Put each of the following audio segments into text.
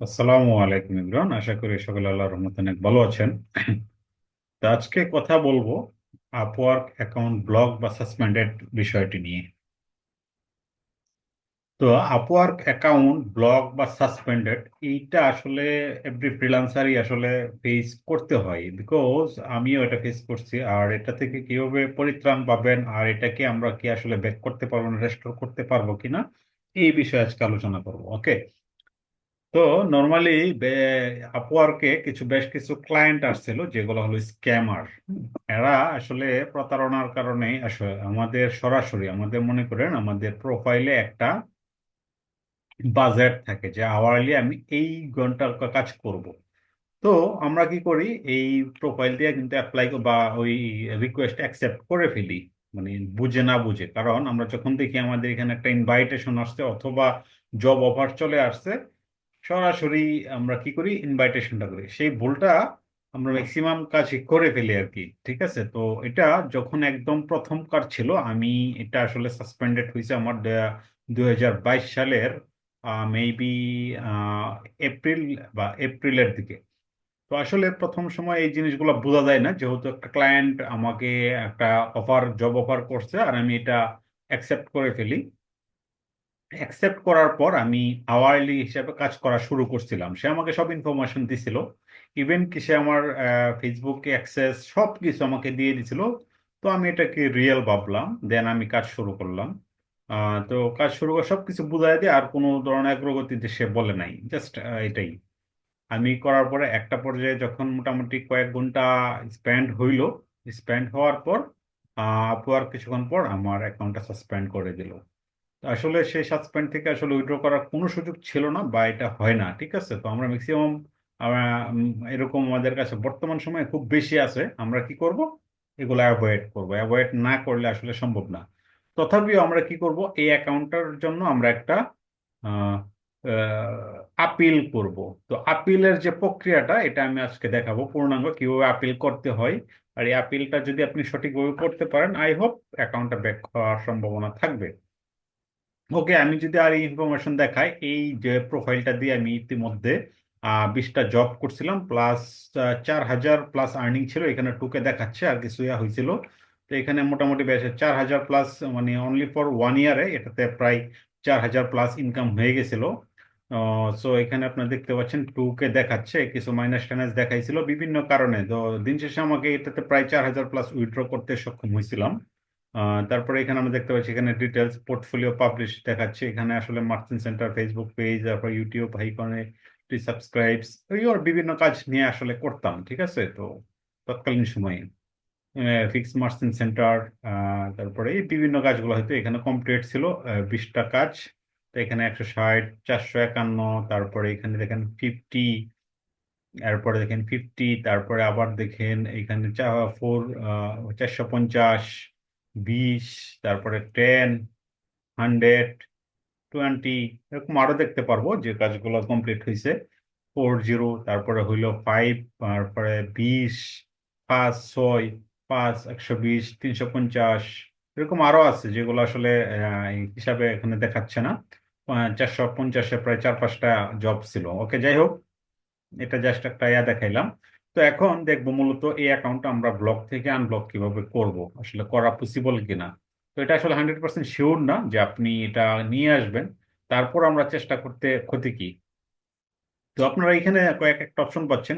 আসসালামু আলাইকুম ইমরান। আশা করি সকলে আল্লাহর রহমতে অনেক ভালো আছেন। তো আজকে কথা বলব আপওয়ার্ক অ্যাকাউন্ট ব্লক বা সাসপেন্ডেড বিষয়টি নিয়ে। তো আপওয়ার্ক অ্যাকাউন্ট ব্লক বা সাসপেন্ডেড এইটা আসলে এভরি ফ্রিল্যান্সারই আসলে ফেস করতে হয়। বিকজ আমিও এটা ফেস করছি। আর এটা থেকে কীভাবে পরিত্রাণ পাবেন? আর এটাকে আমরা কি আসলে ব্যাক করতে পারব না রেস্টোর করতে পারব কিনা? এই বিষয়ে আজকে আলোচনা করব। ওকে তো নর্মালি আপওয়ার্কে কিছু, বেশ কিছু ক্লায়েন্ট আসছিল, যেগুলো হলো স্ক্যামার এরা আসলে প্রতারণার কারণে আসলে আমাদের সরাসরি, আমাদের মনে করেন আমাদের প্রোফাইলে একটা বাজেট থাকে যে আওয়ারলি আমি এই ঘণ্টার কাজ করব। তো আমরা কি করি, এই প্রোফাইল দিয়ে কিন্তু অ্যাপ্লাই বা ওই রিকোয়েস্ট অ্যাকসেপ্ট করে ফেলি মানে বুঝে না বুঝে। কারণ আমরা যখন দেখি আমাদের এখানে একটা ইনভাইটেশন আসছে, অথবা জব অফার চলে আসছে সরাসরি আমরা কি করি? ইনভাইটেশনটা করি। সেই ভুলটা আমরা ম্যাক্সিমাম কাজ করে ফেলি আর কি, ঠিক আছে? তো এটা যখন একদম প্রথম কার ছিল, আমি এটা আসলে সাসপেন্ডেড হয়েছে আমার দু বাইশ সালের মেবি এপ্রিল বা এপ্রিলের দিকে। তো আসলে প্রথম সময় এই জিনিসগুলো বোঝা যায় না, যেহেতু একটা ক্লায়েন্ট আমাকে একটা অফার জব অফার করছে, আর আমি এটা অ্যাকসেপ্ট করে ফেলি। অ্যাকসেপ্ট করার পর আমি আওয়ারলি হিসাবে কাজ করা শুরু করছিলাম। সে আমাকে সব ইনফরমেশন দিছিল। ইভেন কি সে আমার ফেসবুকে অ্যাক্সেস সব কিছু আমাকে দিয়ে দিছিল। তো আমি এটাকে রিয়েল ভাবলাম। দেন আমি কাজ শুরু করলাম। তো কাজ শুরু করে সব কিছু বুঝাই দিয়ে আর কোনো ধরনের অগ্রগতিতে সে বলে নাই। জাস্ট এটাই। আমি করার পরে একটা পর্যায়ে যখন মোটামুটি কয়েক ঘণ্টা স্পেন্ড হইল স্পেন্ড হওয়ার পর আপওয়ার কিছুক্ষণ পর আমার অ্যাকাউন্টটা সাসপেন্ড করে দিল। আসলে সেই সাসপেন্ড থেকে আসলে উইথড্র করার কোনো সুযোগ ছিল না বা এটা হয় না, ঠিক আছে? তো আমরা ম্যাক্সিমাম এরকম আমাদের কাছে বর্তমান সময়ে খুব বেশি আছে, আমরা কি করব? এগুলো অ্যাভয়েড করব। অ্যাভয়েড না করলে আসলে সম্ভব না। তথাপিও আমরা কি করব? এই অ্যাকাউন্টটার জন্য আমরা একটা আপিল করব। তো আপিলের যে প্রক্রিয়াটা, এটা আমি আজকে দেখাবো পূর্ণাঙ্গ কীভাবে আপিল করতে হয়। আর এই আপিলটা যদি আপনি সঠিকভাবে করতে পারেন আই হোপ অ্যাকাউন্টটা ব্যাক হওয়ার সম্ভাবনা থাকবে। ওকে, আমি যদি আর ইনফরমেশন দেখাই, এই যে প্রোফাইলটা দিয়ে আমি ইতিমধ্যে বিশটা জব করছিলাম প্লাস চার হাজার প্লাস আর্নিং ছিল, এখানে টুকে দেখাচ্ছে, আর কিছু ইয়া হয়েছিল। তো এখানে মোটামুটি বেশ, চার হাজার প্লাস মানে অনলি ফর ওয়ান ইয়ারে এটাতে প্রায় চার হাজার প্লাস ইনকাম হয়ে গেছিল। সো এখানে আপনার দেখতে পাচ্ছেন, টুকে দেখাচ্ছে, কিছু মাইনাস টাইনাস দেখাইছিল বিভিন্ন কারণে। তো দিন শেষে আমাকে এটাতে প্রায় চার হাজার প্লাস উইথড্র করতে সক্ষম হয়েছিলাম। তারপরে এখানে আমরা দেখতে পাচ্ছি, এখানে ডিটেলস পোর্টফোলিও পাবলিশ দেখাচ্ছে। এখানে আসলে মার্চেন্ট সেন্টার ফেসবুক পেজ তারপর ইউটিউব হাইকনে সাবস্ক্রাইবস ওর বিভিন্ন কাজ নিয়ে আসলে করতাম, ঠিক আছে? তো তৎকালীন সময়ে। ফিক্স মার্চেন্ট সেন্টার তারপরে এই বিভিন্ন কাজগুলো হয়তো এখানে কমপ্লিট ছিল বিশটা কাজ। তো এখানে একশো ষাট, চারশো একান্ন, তারপরে এখানে দেখেন ফিফটি এরপরে দেখেন ফিফটি তারপরে আবার দেখেন এখানে ফোর চারশো পঞ্চাশ বিশ, তারপরে টেন হান্ড্রেড টোয়েন্টি এরকম আরও দেখতে পারব যে কাজগুলো কমপ্লিট হয়েছে ফোর জিরো তারপরে হইল ফাইভ তারপরে বিশ, পাঁচ, ছয়, পাঁচ, একশো বিশ, তিনশো পঞ্চাশ, এরকম আরও আছে যেগুলো আসলে হিসাবে এখানে দেখাচ্ছে না। চারশো পঞ্চাশে প্রায় চার পাঁচটা জব ছিল। ওকে যাই হোক, এটা জাস্ট একটা ইয়া দেখাইলাম। তো এখন দেখব মূলত এই অ্যাকাউন্টটা আমরা ব্লক থেকে আনব্লক কীভাবে করব, আসলে করা পসিবল কিনা। তো এটা আসলে হান্ড্রেড পার্সেন্ট শিওর না যে আপনি এটা নিয়ে আসবেন। তারপর আমরা চেষ্টা করতে ক্ষতি কি? তো আপনারা এখানে কয়েক একটা অপশন পাচ্ছেন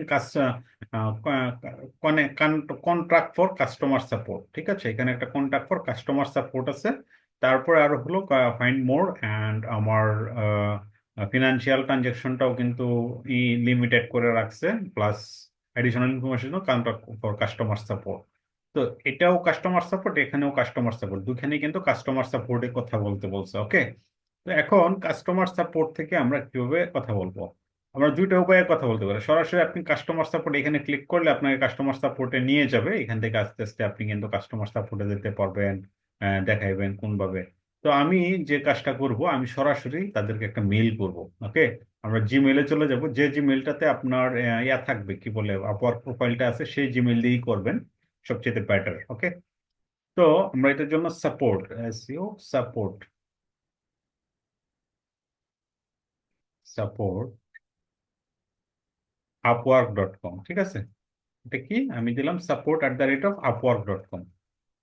কন্ট্রাক্ট ফর কাস্টমার সাপোর্ট ঠিক আছে? এখানে একটা কন্ট্রাক্ট ফর কাস্টমার সাপোর্ট আছে। তারপরে আরও হলো ফাইন্ড মোর অ্যান্ড আমার ফিনান্সিয়াল ট্রানজেকশনটাও কিন্তু ই লিমিটেড করে রাখছে plus additional information for customer support তো এটাও কাস্টমার সাপোর্ট এখানেও কাস্টমার সাপোর্ট দুখানেই কিন্তু কাস্টমার সাপোর্টে কথা বলতে বলছে ওকে তো এখন কাস্টমার সাপোর্ট থেকে আমরা কীভাবে কথা বলব? আমরা দুইটা উপায়ে কথা বলতে পারি। সরাসরি আপনি কাস্টমার সাপোর্ট এখানে ক্লিক করলে আপনাকে কাস্টমার সাপোর্টে নিয়ে যাবে। এখান থেকে আস্তে আস্তে আপনি কিন্তু কাস্টমার সাপোর্টে যেতে পারবেন দেখাইবেন কোনভাবে। তো আমি যে কাজটা করব, আমি সরাসরি তাদেরকে একটা মেইল করব ওকে আমরা জিমেলে চলে যাব, যে জিমেলটাতে আপনার ইয়া থাকবে, কি বলে আপওয়ার্ক প্রোফাইলটা আছে, সেই জিমেল দিয়েই করবেন, সবচেয়ে বেটার ওকে তো আমরা এটার জন্য support SEO support support Upwork dot com ঠিক আছে? এটা কি? আমি দিলাম support at the rate of Upwork dot com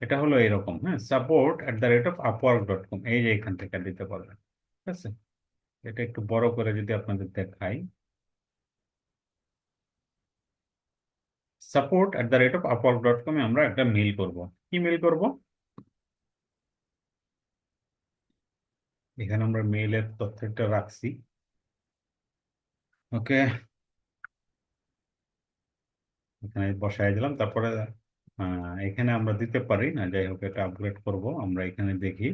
এটা হলো এরকম হ্যাঁ? Support at the rate of Upwork dot com এই যে এখান থেকে দিতে পারবেন, ঠিক আছে? এটা একটু বড় করে যদি আপনাদের দেখাই। Support at the rate of Upwork dot কমে আমরা একটা মেল করব। কি মেল করব? এখানে আমরা মেইলের তথ্যটা রাখছি। ওকে এখানে বসাই দিলাম, তারপরে এখানে আমরা দিতে পারি। না, যাই হোক, এটা আপগ্রেড করব। আমরা এখানে দেখি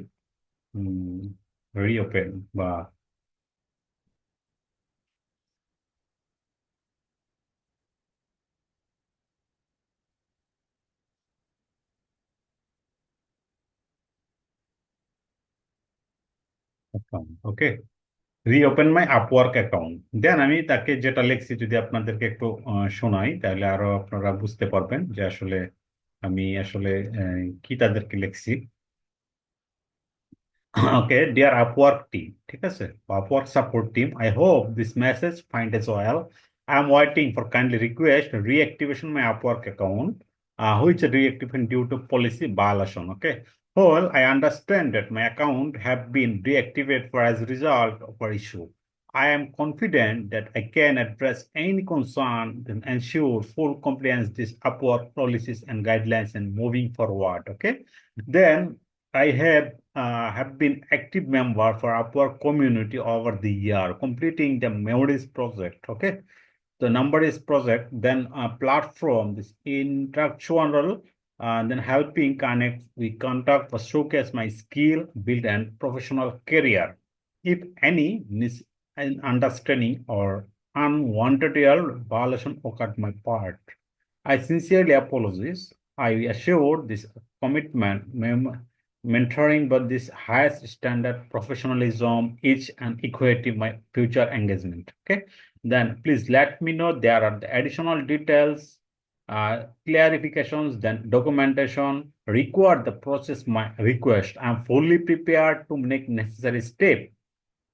রিওপেন বা okay reopen my Upwork account then আমি তাকে যেটা লিখছি, যদি আপনাদেরকে একটু শোনাই, তাহলে আরও আপনারা বুঝতে পারবেন যে আসলে আমি আসলে কি তাদেরকে লিখছি Okay, dear Upwork team, ঠিক আছে support team, I hope this message find as well. I'm waiting for kindly request reactivation my Upwork account, uh, which reactivation due to policy violation. Okay, well, I understand that my account have been deactivated for as a result of our issue. I am confident that I can address any concern and ensure full compliance with Upwork policies and guidelines and moving forward. Okay, then I have uh, have been active member for Upwork community over the year, completing the memories project. Okay, the number is project, then a platform, this intellectual, uh, then helping connect, we contact for showcase my skill, build and professional career. If any misunderstanding or unwanted violation occurred my part, I sincerely apologize. I assure this commitment, mentoring but this highest standard professionalism, each and equity my future engagement. Okay. Then please let me know there are the additional details, uh, clarifications, then documentation required the process my request. I'm fully prepared to make necessary step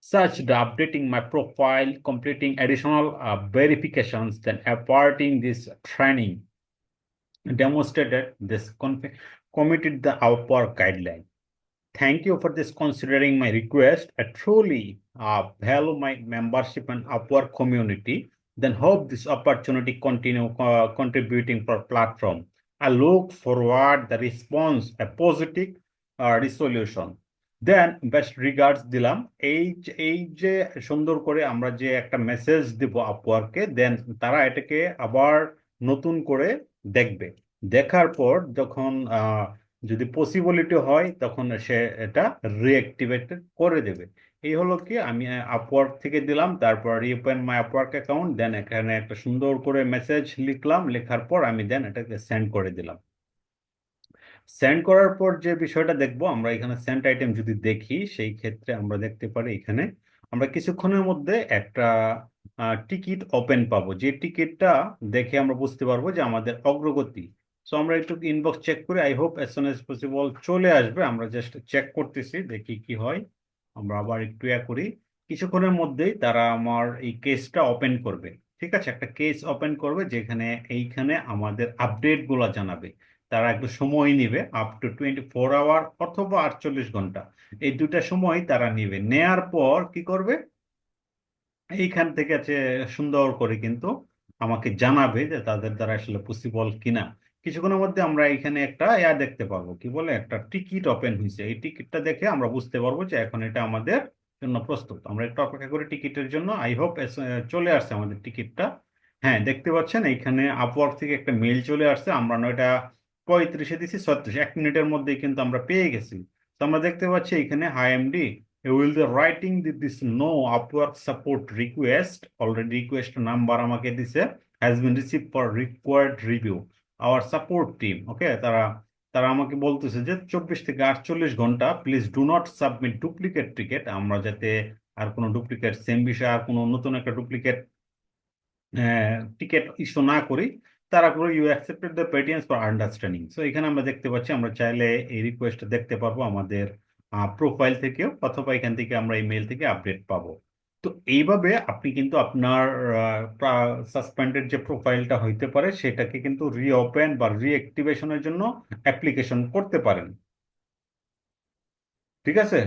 such the updating my profile, completing additional uh, verifications, then imparting this training demonstrated this committed the Upwork guideline. Thank you for this considering my request. I truly uh, value my membership and Upwork community. Then hope this opportunity continue uh, contributing for platform. I look forward the response a positive uh, resolution. Then best regards দিলাম। এই যে এই যে সুন্দর করে আমরা যে একটা মেসেজ দিব আপওয়ার্কে দেন তারা এটাকে আবার নতুন করে দেখবে। দেখার পর যখন যদি পসিবিলিটি হয়, তখন সে এটা রিঅ্যাক্টিভেট করে দেবে। এই হলো কি, আমি আপওয়ার্ক থেকে দিলাম, তারপর reopen my Upwork account then এখানে একটা সুন্দর করে মেসেজ লিখলাম, লেখার পর আমি দেন এটাকে সেন্ড করে দিলাম। সেন্ড করার পর যে বিষয়টা দেখব, আমরা এখানে সেন্ড আইটেম যদি দেখি, সেই ক্ষেত্রে আমরা দেখতে পারি এখানে আমরা কিছুক্ষণের মধ্যে একটা টিকিট ওপেন পাবো। যে টিকিটটা দেখে আমরা বুঝতে পারব যে আমাদের অগ্রগতি। সো আমরা একটু ইনবক্স চেক করি। I hope as soon possible চলে আসবে। আমরা জাস্ট চেক করতেছি, দেখি কি হয়। আমরা আবার একটু ইয়া করি। কিছুক্ষণের মধ্যেই তারা আমার এই কেসটা ওপেন করবে। ঠিক আছে? একটা কেস ওপেন করবে যেখানে এইখানে আমাদের আপডেটগুলা জানাবে। তারা একটু সময় নিবে up to twenty four hour অথবা আটচল্লিশ ঘণ্টা। এই দুটা সময় তারা নিবে। নেয়ার পর কি করবে? এইখান থেকে আছে সুন্দর করে কিন্তু আমাকে জানাবে যে তাদের দ্বারা আসলে পসিবল কিনা। কিছুক্ষণের মধ্যে আমরা এখানে একটা ইয়া দেখতে পারব কি বলে? একটা টিকিট ওপেন হয়েছে। এই টিকিটটা দেখে আমরা বুঝতে পারব যে এখন এটা আমাদের জন্য প্রস্তুত। আমরা একটু অপেক্ষা করি টিকিটের জন্য। আই হোপ চলে আসছে আমাদের টিকিটটা। হ্যাঁ দেখতে পাচ্ছেন এইখানে আপওয়ার্ক থেকে একটা মেল চলে আসছে। আমরা নয়টা পঁয়ত্রিশে দিছি, ছত্রিশ। এক মিনিটের মধ্যেই কিন্তু আমরা পেয়ে গেছি। তো আমরা দেখতে পাচ্ছি এখানে hi MD will the writing this no Upwork support request already request number আমাকে দিছে has been receive for required review our support team okay তারা তারা আমাকে বলতেছে যে চব্বিশ থেকে আটচল্লিশ ঘণ্টা please do not submit duplicate ticket আমরা যাতে আর কোনো ডুপ্লিকেট সেম বিষয়ে আর কোনো নতুন একটা ডুপ্লিকেট টিকেট ইস্যু না করি। তারা করে you accepted the patience for understanding so এখানে আমরা দেখতে পাচ্ছি, আমরা চাইলে এই রিকোয়েস্ট দেখতে পারব আমাদের প্রোফাইল থেকেও অথবা এখান থেকে আমরা ইমেল থেকে আপডেট পাবো। তো এইভাবে আপনি কিন্তু আপনার সাসপেন্ডেড যে প্রোফাইলটা হইতে পারে, সেটাকে কিন্তু রিওপেন বা রিঅ্যাক্টিভেশনের জন্য অ্যাপ্লিকেশন করতে পারেন। ঠিক আছে?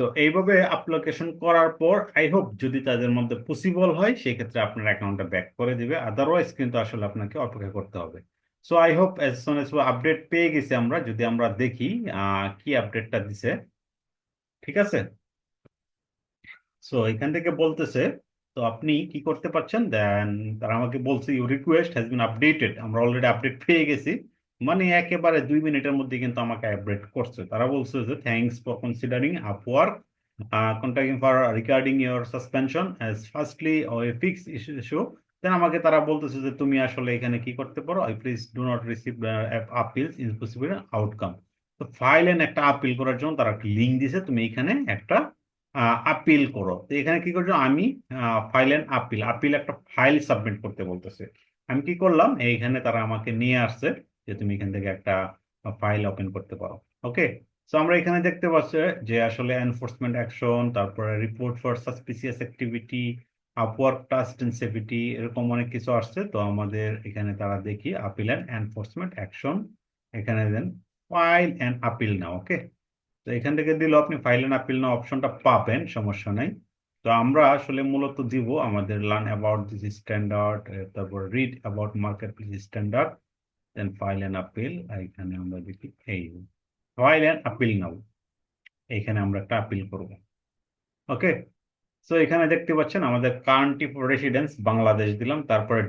তো এইভাবে অ্যাপ্লিকেশন করার পর আই হোপ যদি তাদের মধ্যে পসিবল হয়, সেক্ষেত্রে আপনার অ্যাকাউন্টটা ব্যাক করে দিবে। আদারওয়াইজ কিন্তু আসলে আপনাকে অপেক্ষা করতে হবে। So I hope as soon as update পেয়ে গেছি আমরা, যদি আমরা দেখি কি আপডেটটা দিছে। ঠিক আছে? সো এখান থেকে বলতেছে, তো আপনি কি করতে পারছেন? দেন তারা আমাকে বলছে you request has been updated আমরা অলরেডি আপডেট পেয়ে গেছি। মানে একেবারে দুই মিনিটের মধ্যে কিন্তু আমাকে আপডেট করছে। তারা বলছে যে thanks for considering Upwork contacting for regarding your suspension as firstly fix issue then আমাকে তারা বলতেছে যে, তুমি আসলে এখানে কি করতে পারো? I please do not receive appeals in possible outcome তো ফাইল এন একটা আপিল করার জন্য তারা একটা লিঙ্ক দিছে, তুমি এখানে একটা আপিল করো। তো এখানে কি করছ? আমি ফাইল এন্ড আপিল আপিল একটা ফাইল সাবমিট করতে বলতেছে। আমি কি করলাম? এইখানে তারা আমাকে নিয়ে আসছে। যে তুমি এখান থেকে একটা ফাইল ওপেন করতে পারো ওকে সো আমরা এখানে দেখতে পাচ্ছি যে আসলে এনফোর্সমেন্ট অ্যাকশন তারপরে report for suspicious activity Upwork trust safety এরকম অনেক কিছু আসছে। তো আমাদের এখানে তারা দেখি আপিল অ্যান্ড এনফোর্সমেন্ট অ্যাকশন এখানে দেন ফাইল অ্যান্ড আপিল না ওকে তো এখান থেকে দিলেও আপনি ফাইল অ্যান্ড আপিল না অপশনটা পাবেন, সমস্যা নাই। তো আমরা আসলে মূলত দিব আমাদের লার্ন অ্যাবাউট দিস স্ট্যান্ডার্ড তারপর read about marketplace standard then file and appeal এখানে আমরা দেখি এই। ফাইল অ্যান্ড আপিল নাও এখানে আমরা একটা আপিল করব। ওকে সো এখানে দেখতে পাচ্ছেন আমাদের কান্ট্রি রেসিডেন্স বাংলাদেশ দিলাম, তারপরে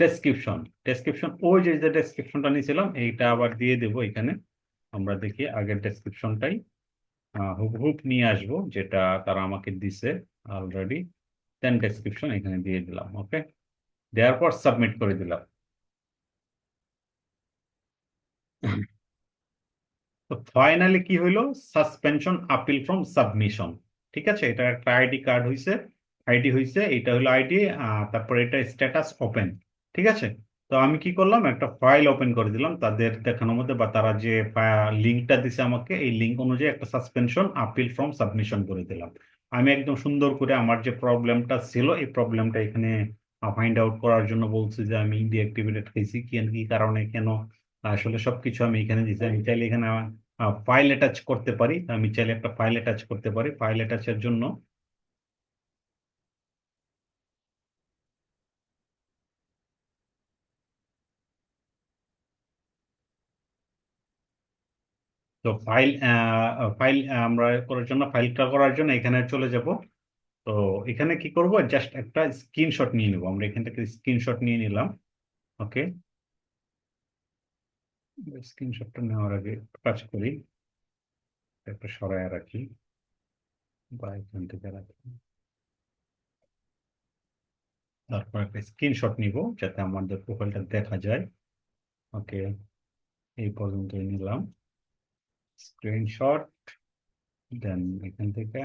ডেসক্রিপশন ডেসক্রিপশন ওই যে ডেসক্রিপশনটা নিয়েছিলাম, এইটা আবার দিয়ে দেবো এখানে। আমরা দেখি আগের ডেসক্রিপশনটাই হুবহুব নিয়ে আসব, যেটা তারা আমাকে দিছে অলরেডি দেন ডেসক্রিপশন এখানে দিয়ে দিলাম ওকে দেওয়ার পর সাবমিট করে দিলাম। তো ফাইনালি কি হইল? সাসপেনশন আপিল ফ্রম সাবমিশন ঠিক আছে? এটা একটা আইডি কার্ড হইছে। আইডি হইছে, এটা হলো আইডি তারপর এটা স্ট্যাটাস ওপেন ঠিক আছে? তো আমি কি করলাম? একটা ফাইল ওপেন করে দিলাম। তাদের দেখানোর মধ্যে বা তারা যে লিঙ্কটা দিছে আমাকে, এই লিঙ্ক অনুযায়ী একটা সাসপেনশন আপিল ফ্রম সাবমিশন করে দিলাম। আমি একদম সুন্দর করে আমার যে প্রবলেমটা ছিল, এই প্রবলেমটা এখানে ফাইন্ড আউট করার জন্য বলছি যে আমি ডিঅ্যাক্টিভেটেড হয়েছি কি কি কারণে, কেন? আসলে সবকিছু আমি এখানে দিচ্ছি আমি চাইলে এখানে ফাইল অ্যাটাচ করতে পারি। আমি চাইলে একটা ফাইল অ্যাটাচ করতে পারি। ফাইল অ্যাটাচের জন্য তো ফাইল ফাইল আমরা করার জন্য ফাইলটা করার জন্য এখানে চলে যাব। তো এখানে কি করব? জাস্ট একটা স্ক্রিনশট নিয়ে নেব। আমরা এখান থেকে স্ক্রিনশট নিয়ে নিলাম। ওকে স্ক্রিনশটটা নেওয়ার আগে কাজ করি। একটা সরায় রাখি। বা এখান থেকে রাখি। তারপর একটা স্ক্রিনশট নিব যাতে আমাদের প্রোফাইলটা দেখা যায়। ওকে, এই পর্যন্ত নিলাম। স্ক্রিনশট দেন এখান থেকে,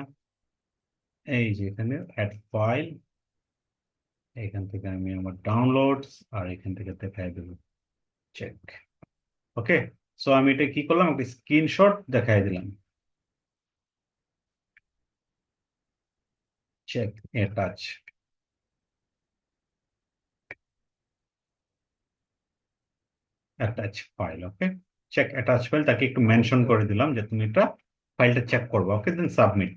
এই যে এখানে অ্যাড ফাইল এখান থেকে আমি আমার ডাউনলোডস আর এখান থেকে দেখাই দেব চেক ওকে? সো আমি এটা কি করলাম? একটা স্ক্রিনশট দেখাই দিলাম। Check attach attach file okay check attach file তাকে একটু মেনশন করে দিলাম যে তুমি এটা ফাইলটা চেক করব ওকে দেন সাবমিট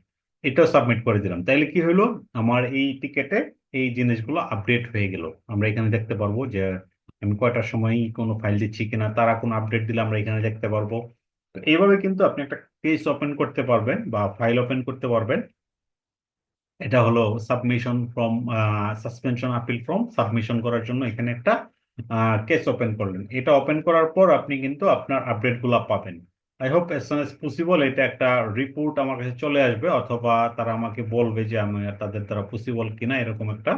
এটাও সাবমিট করে দিলাম। তাইলে কি হলো আমার এই টিকেটে এই জিনিসগুলো আপডেট হয়ে গেল। আমরা এখানে দেখতে পারব যে আমি কয়টার সময় কোনো ফাইল দিচ্ছি কিনা, তারা কোনো আপডেট দিলে আমরা এখানে দেখতে পারব। তো এইভাবে কিন্তু আপনি একটা কেস ওপেন করতে পারবেন বা ফাইল ওপেন করতে পারবেন। এটা হলো submission from suspension appeal from submission করার জন্য এখানে একটা কেস ওপেন করলেন। এটা ওপেন করার পর আপনি কিন্তু আপনার আপডেটগুলো পাবেন। I hope as as possible এটা একটা রিপোর্ট আমার কাছে চলে আসবে অথবা তারা আমাকে বলবে যে আমি তাদের দ্বারা পসিবল কিনা এরকম একটা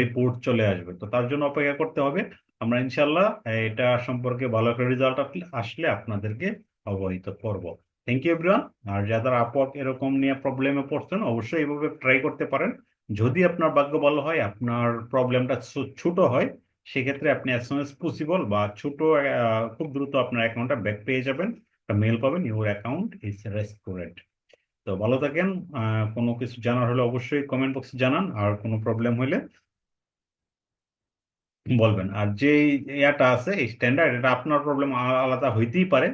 রিপোর্ট চলে আসবে। তো তার জন্য অপেক্ষা করতে হবে। আমরা ইনশাল্লাহ এটা সম্পর্কে ভালো একটা রেজাল্ট আসলে আপনাদেরকে অবহিত করব। থ্যাংক ইউ এভরিওয়ান আর যারা আপক এরকম নিয়ে প্রবলেমে পড়ছেন, অবশ্যই এইভাবে ট্রাই করতে পারেন। যদি আপনার ভাগ্য ভালো হয়, আপনার প্রবলেমটা ছোট হয়, সেক্ষেত্রে আপনি অ্যাজ সুন এস পসিবল বা ছোট খুব দ্রুত আপনার অ্যাকাউন্টটা ব্যাক পেয়ে যাবেন। একটা মেল পাবেন ইউর অ্যাকাউন্ট ইজ রেস্টোরেড তো ভালো থাকেন। কোনো কিছু জানার হলে অবশ্যই কমেন্ট বক্সে জানান। আর কোনো প্রবলেম হলে বলবেন। আর যে ইয়াটা আছে, এই স্ট্যান্ডার্ড এটা আপনার প্রবলেম আলাদা হইতেই পারে।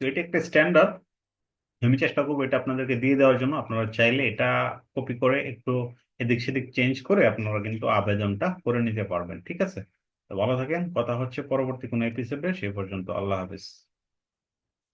তো এটা একটা স্ট্যান্ডার্ড আমি চেষ্টা করব এটা আপনাদেরকে দিয়ে দেওয়ার জন্য। আপনারা চাইলে এটা কপি করে একটু এদিক সেদিক চেঞ্জ করে আপনারা কিন্তু আবেদনটা করে নিতে পারবেন। ঠিক আছে? তো ভালো থাকেন। কথা হচ্ছে পরবর্তী কোনো এপিসোডে সে পর্যন্ত আল্লাহ হাফেজ।